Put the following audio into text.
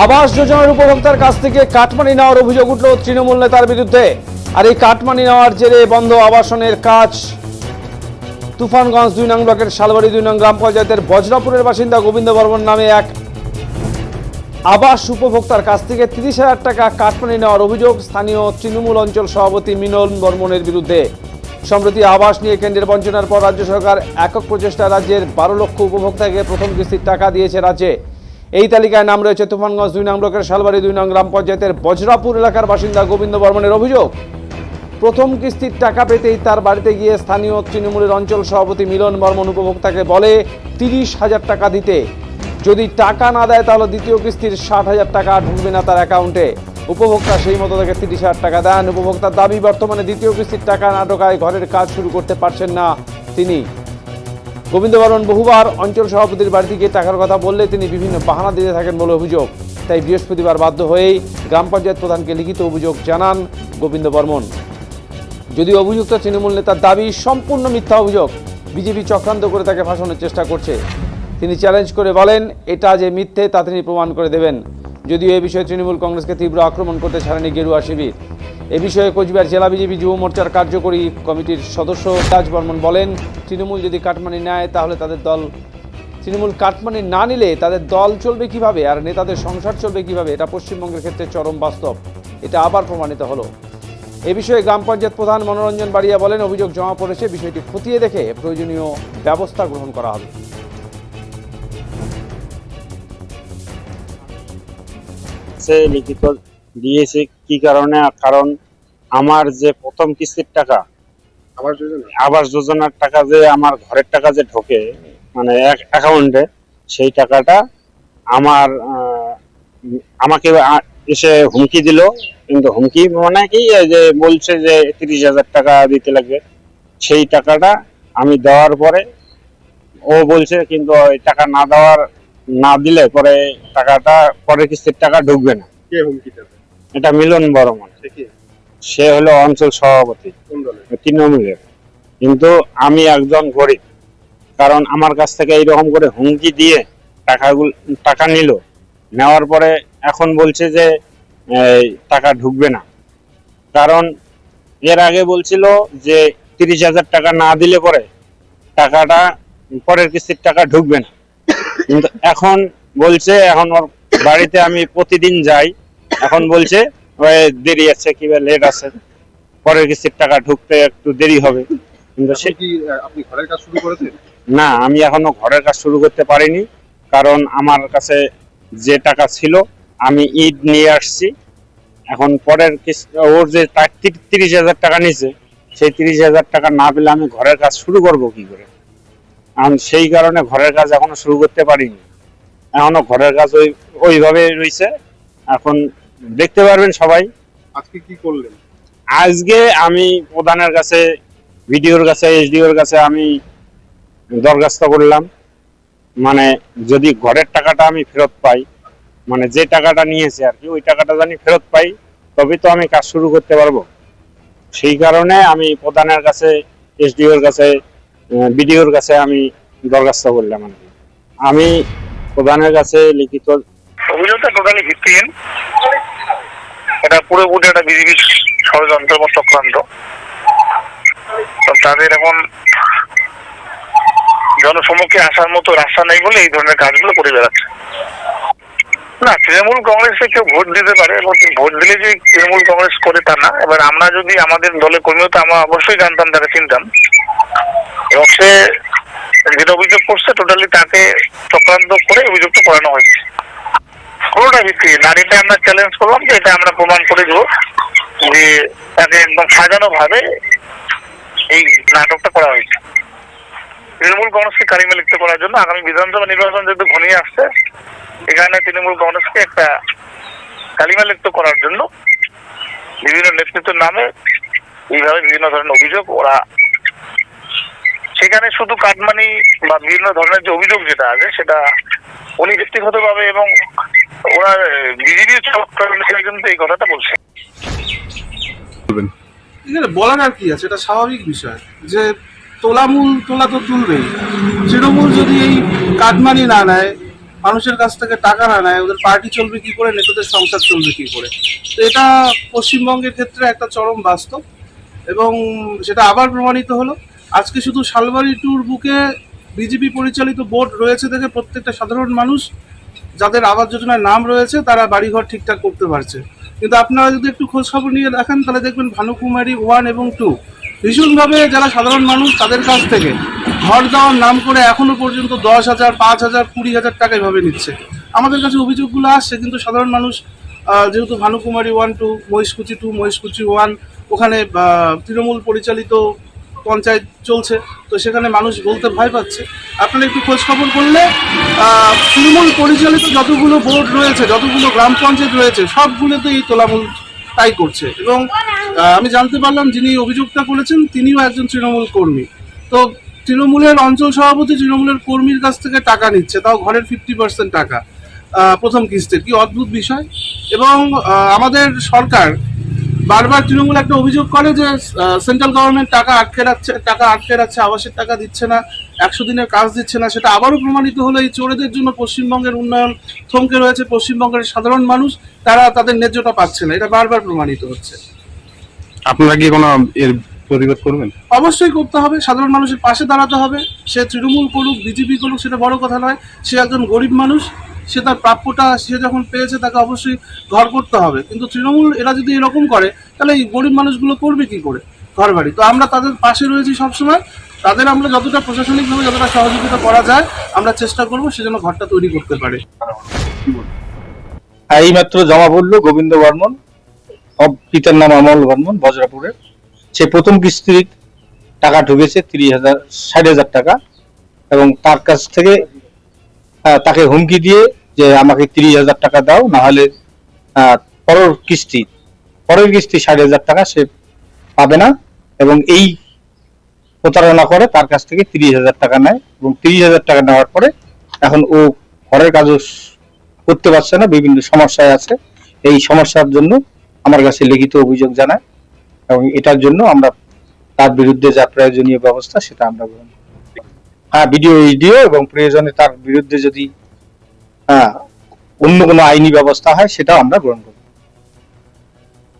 আবাস যোজনার উপভোক্তার কাছ থেকে কাটমানি নেওয়ার অভিযোগ উঠল তৃণমূল নেতার বিরুদ্ধে। আর এই কাটমানি নেওয়ার জেরে বন্ধ আবাসনের কাজ। তুফানগঞ্জ দুই নং ব্লকের শালবাড়ি দুই নং গ্রাম পঞ্চায়েতের বজ্রাপুরের বাসিন্দা গোবিন্দ বর্মন নামে এক আবাস উপভোক্তার কাছ থেকে তিরিশ হাজার টাকা কাটমানি নেওয়ার অভিযোগ স্থানীয় তৃণমূল অঞ্চল সভাপতি মিনল বর্মনের বিরুদ্ধে। সম্প্রতি আবাস নিয়ে কেন্দ্রের বঞ্চনার পর রাজ্য সরকার একক প্রচেষ্টা রাজ্যের বারো লক্ষ উপভোক্তাকে প্রথম কিস্তির টাকা দিয়েছে রাজ্যে। এই তালিকায় নাম রয়েছে তুফানগঞ্জ দুই নং ব্লকের শালবাড়ি দুই নং গ্রাম পঞ্চায়েতের বজ্রাপুর এলাকার বাসিন্দা গোবিন্দ বর্মনের অভিযোগ। প্রথম কিস্তির টাকা পেতেই তার বাড়িতে গিয়ে স্থানীয় তৃণমূলের অঞ্চল সভাপতি মিলন বর্মন উপভোক্তাকে বলে, তিরিশ হাজার টাকা দিতে। যদি টাকা না দেয় তাহলে দ্বিতীয় কিস্তির ষাট হাজার টাকা ঢুকবে না তার অ্যাকাউন্টে। উপভোক্তা সেই মতো তাকে তিরিশ হাজার টাকা দেন। উপভোক্তার দাবি, বর্তমানে দ্বিতীয় কিস্তির টাকা না ঢোকায় ঘরের কাজ শুরু করতে পারছেন না তিনি। গোবিন্দ বর্মন বহুবার অঞ্চল সভাপতির বাড়িতে গিয়ে টাকার কথা বললে তিনি বিভিন্ন বাহানা দিতে থাকেন বলে অভিযোগ। তাই বৃহস্পতিবার বাধ্য হয়েই গ্রাম পঞ্চায়েত প্রধানকে লিখিত অভিযোগ জানান গোবিন্দ বর্মন যদিও অভিযুক্ত তৃণমূল নেতার দাবি সম্পূর্ণ মিথ্যা অভিযোগ, বিজেপি চক্রান্ত করে তাকে ফাঁসানোর চেষ্টা করছে। তিনি চ্যালেঞ্জ করে বলেন, এটা যে মিথ্যে তা তিনি প্রমাণ করে দেবেন। যদিও এ বিষয়ে তৃণমূল কংগ্রেসকে তীব্র আক্রমণ করতে ছাড়েনি গেরুয়া শিবির। এ বিষয়ে কোচবিহার জেলা বিজেপি যুব মোর্চার কার্যকরী কমিটির সদস্য রাজ বর্মন বলেন, তৃণমূল যদি কাটমানি নেয় তাহলে তাদের দল, তৃণমূল কাটমানি না নিলে তাদের দল চলবে কীভাবে আর নেতাদের সংসার চলবে কীভাবে, এটা পশ্চিমবঙ্গের ক্ষেত্রে চরম বাস্তব। এটা আবার প্রমাণিত হলো। এ বিষয়ে গ্রাম পঞ্চায়েত প্রধান মনোরঞ্জন বাড়িয়া বলেন, অভিযোগ জমা পড়েছে, বিষয়টি খতিয়ে দেখে প্রয়োজনীয় ব্যবস্থা গ্রহণ করা হবে। সে লিখিত দিয়েছে কি কারণে? কারণ আমার যে প্রথম কিস্তির টাকা আবাস আবাস যোজনার টাকা যে আমার ঘরের টাকা যে ঢোকে মানে অ্যাকাউন্টে সেই টাকাটা আমার আমাকে এসে হুমকি দিল। কিন্তু হুমকি মানে কি যে বলছে যে তিরিশ হাজার টাকা দিতে লাগবে সেই টাকাটা আমি দেওয়ার পরে ও বলছে কিন্তু ওই টাকা না দেওয়ার না দিলে পরে টাকাটা পরের কিস্তির টাকা ঢুকবে না। কে হুমকিটা দেয়? এটা মিলন বর্মন। সে হলো অঞ্চল সভাপতি, তৃণমূলের। কিন্তু আমি একজন গরিব, কারণ আমার কাছ থেকে এইরকম করে হুমকি দিয়ে টাকাগুলো, টাকা নিল। নেওয়ার পরে এখন বলছে যে টাকা ঢুকবে না। কারণ এর আগে বলছিল যে, তিরিশ হাজার টাকা না দিলে পরে টাকাটা, পরের কিস্তির টাকা ঢুকবে না। কিন্তু এখন বলছে, এখন ওর বাড়িতে আমি প্রতিদিন যাই। এখন বলছে দেরি আছে কিংবা লেট আছে। পরের কিস্তির টাকা ঢুকতে একটু দেরি হবে। কিন্তু সে কি আপনি ঘরের কাজ শুরু করেছেন? না আমি এখনও ঘরের কাজ শুরু করতে পারিনি কারণ আমার কাছে যে টাকা ছিল আমি ঈদ নিয়ে আসছি। এখন পরের ওর যে তিরিশ হাজার টাকা নিছে সেই তিরিশ হাজার টাকা না পেলে আমি ঘরের কাজ শুরু করব কি করে? আমি সেই কারণে ঘরের কাজ এখনও শুরু করতে পারিনি। এখনও ঘরের কাজ ওই ওইভাবে রয়েছে। এখন দেখতে পারবেন সবাই। আজকে কি করলেন? আজকে আমি প্রধানের কাছে ভিডিওর কাছে এসডিওর কাছে আমি দরখাস্ত করলাম। মানে যদি ঘরের টাকাটা আমি ফেরত পাই মানে যে টাকাটা নিয়েছে আর কি ওই টাকাটা জানি ফেরত পাই তবে তো আমি কাজ শুরু করতে পারব। সেই কারণে আমি প্রধানের কাছে এসডিওর কাছে বিডিওর কাছে আমি দরখাস্ত করলাম আর কি। আমি প্রধানের কাছে লিখিত অভিযোগটা টোটালি ভিত্তিহীন এটা পুরোপুরি একটা বিজেপির ষড়যন্ত্র বা চক্রান্ত তাদের এখন জনসমক্ষে আসার মতো রাস্তা নেই বলে এই ধরনের কাজগুলো করে বেড়াচ্ছে। না, তৃণমূল কংগ্রেসে কেউ ভোট দিতে পারে এবং ভোট দিলে যে তৃণমূল কংগ্রেস করে তা না। এবার আমরা যদি আমাদের দলে কর্মীও, তো আমরা অবশ্যই জানতাম তাকে চিনতাম। এবং সে যেটা অভিযোগ করছে টোটালি তাকে চক্রান্ত করে অভিযোগটা করানো হয়েছে। পুরোটা আর এটা আমরা চ্যালেঞ্জ করলাম যে এটা আমরা প্রমাণ করে দেবো যে তাকে একদম সাজানো ভাবে এই নাটকটা করা হয়েছে। তৃণমূল কংগ্রেসকে কারিমে লিপ্ত করার জন্য আগামী বিধানসভা নির্বাচন যেহেতু ঘনিয়ে আসছে, এখানে তৃণমূল কংগ্রেসকে একটা কালিমা লিপ্ত করার জন্য বিভিন্ন নেতৃত্বের নামে এইভাবে বিভিন্ন ধরনের অভিযোগ ওরা সেখানে শুধু কাটমানি বা বিভিন্ন ধরনের যে অভিযোগ যেটা আছে, সেটা উনি ব্যক্তিগতভাবে এবং এই কথাটা বলছে। বলার আর কি আছে এটা স্বাভাবিক বিষয়। যে তোলামূল তোলা তো তুলবেই। তৃণমূল যদি এই কাটমানি না নেয় মানুষের কাছ থেকে টাকা না নেয় ওদের পার্টি চলবে কি করে নেতাদের সংসার চলবে কি করে? তো এটা পশ্চিমবঙ্গের ক্ষেত্রে একটা চরম বাস্তব এবং সেটা আবার প্রমাণিত হলো। আজকে শুধু শালবাড়ি ট্যুর বুকে বিজেপি পরিচালিত বোর্ড রয়েছে দেখে প্রত্যেকটা সাধারণ মানুষ যাদের আবাস যোজনায় নাম রয়েছে, তারা বাড়িঘর ঠিকঠাক করতে পারছে। কিন্তু আপনারা যদি একটু খোঁজ খবর নিয়ে দেখেন, তাহলে দেখবেন ভানুকুমারী ওয়ান এবং টু ভীষণভাবে যারা সাধারণ মানুষ, তাদের কাছ থেকে ঘর দেওয়ার নাম করে এখনও পর্যন্ত দশ হাজার, পাঁচ হাজার, কুড়ি হাজার টাকা এভাবে নিচ্ছে। আমাদের কাছে অভিযোগগুলো আসছে, কিন্তু সাধারণ মানুষ যেহেতু Bhanukumari one two, Mahishkuchi two, Mahishkuchi one, ওখানে তৃণমূল পরিচালিত পঞ্চায়েত চলছে, তো সেখানে মানুষ বলতে ভয় পাচ্ছে। আপনারা একটু খোঁজ খবর করলে তৃণমূল পরিচালিত যতগুলো বোর্ড রয়েছে, যতগুলো গ্রাম পঞ্চায়েত রয়েছে, সবগুলোতে এই তোলামূল তাই করছে। এবং আমি জানতে পারলাম যিনি অভিযোগটা করেছেন, তিনিও একজন তৃণমূল কর্মী। তো তৃণমূলের অঞ্চল সভাপতি তৃণমূলের কর্মীর কাছ থেকে টাকা নিচ্ছে, তাও ঘরের ফিফটি পার্সেন্ট টাকা। প্রথম কিস্তির, কি অদ্ভুত বিষয়। এবং আমাদের সরকার বারবার তৃণমূল একটা অভিযোগ করে যে সেন্ট্রাল গভর্নমেন্ট টাকা আটকে রাখছে টাকা আটকে রাখছে আবাসের টাকা দিচ্ছে না একশো দিনের কাজ দিচ্ছে না সেটা আবারও প্রমাণিত হলো এই চোরেদের জন্য পশ্চিমবঙ্গের উন্নয়ন থমকে রয়েছে পশ্চিমবঙ্গের সাধারণ মানুষ তারা তাদের ন্যায্যটা পাচ্ছে না এটা বারবার প্রমাণিত হচ্ছে। আপনারা কি কোনো এর প্রতিবাদ করবেন? অবশ্যই করতে হবে সাধারণ মানুষের পাশে দাঁড়াতে হবে সে তৃণমূল করুক বিজেপি করুক সেটা বড় কথা নয় সে একজন গরিব মানুষ সে তার প্রাপ্যটা সে যখন পেয়েছে তাকে অবশ্যই ঘর করতে হবে। কিন্তু তৃণমূল এরা যদি এরকম করে, তাহলে এই গরিব মানুষগুলো করবে কি করে? ঘর বাড়ি তো আমরা তাদের পাশে রয়েছি সবসময়। তাদের আমরা যতটা প্রশাসনিকভাবে যতটা সহযোগিতা করা যায়, আমরা চেষ্টা করব সে যেন ঘরটা তৈরি করতে পারে। এইমাত্র জমা পড়ল গোবিন্দ বর্মন পিতার নাম অমল বর্মন, বজরাপুরের। সে প্রথম কিস্তির টাকা ঢুকেছে তিরিশ হাজার, ষাট হাজার টাকা। এবং তার কাছ থেকে তাকে হুমকি দিয়ে যে আমাকে তিরিশ হাজার টাকা দাও না হলে পরের কিস্তি পরের কিস্তি ষাট হাজার টাকা সে পাবে না এবং এই প্রতারণা করে তার কাছ থেকে তিরিশ হাজার টাকা নেয় এবং তিরিশ হাজার টাকা নেওয়ার পরে এখন ও ঘরের কাজও করতে পারছে না, বিভিন্ন সমস্যায় আছে। এই সমস্যার জন্য আমার কাছে লিখিত অভিযোগ জানায় এবং এটার জন্য আমরা তার বিরুদ্ধে যা প্রয়োজনীয় ব্যবস্থা সেটা আমরা গ্রহণ হ্যাঁ ভিডিও ভিডিও এবং প্রয়োজনে তার বিরুদ্ধে যদি হ্যাঁ অন্য কোনো আইনি ব্যবস্থা হয়, সেটাও আমরা গ্রহণ করব।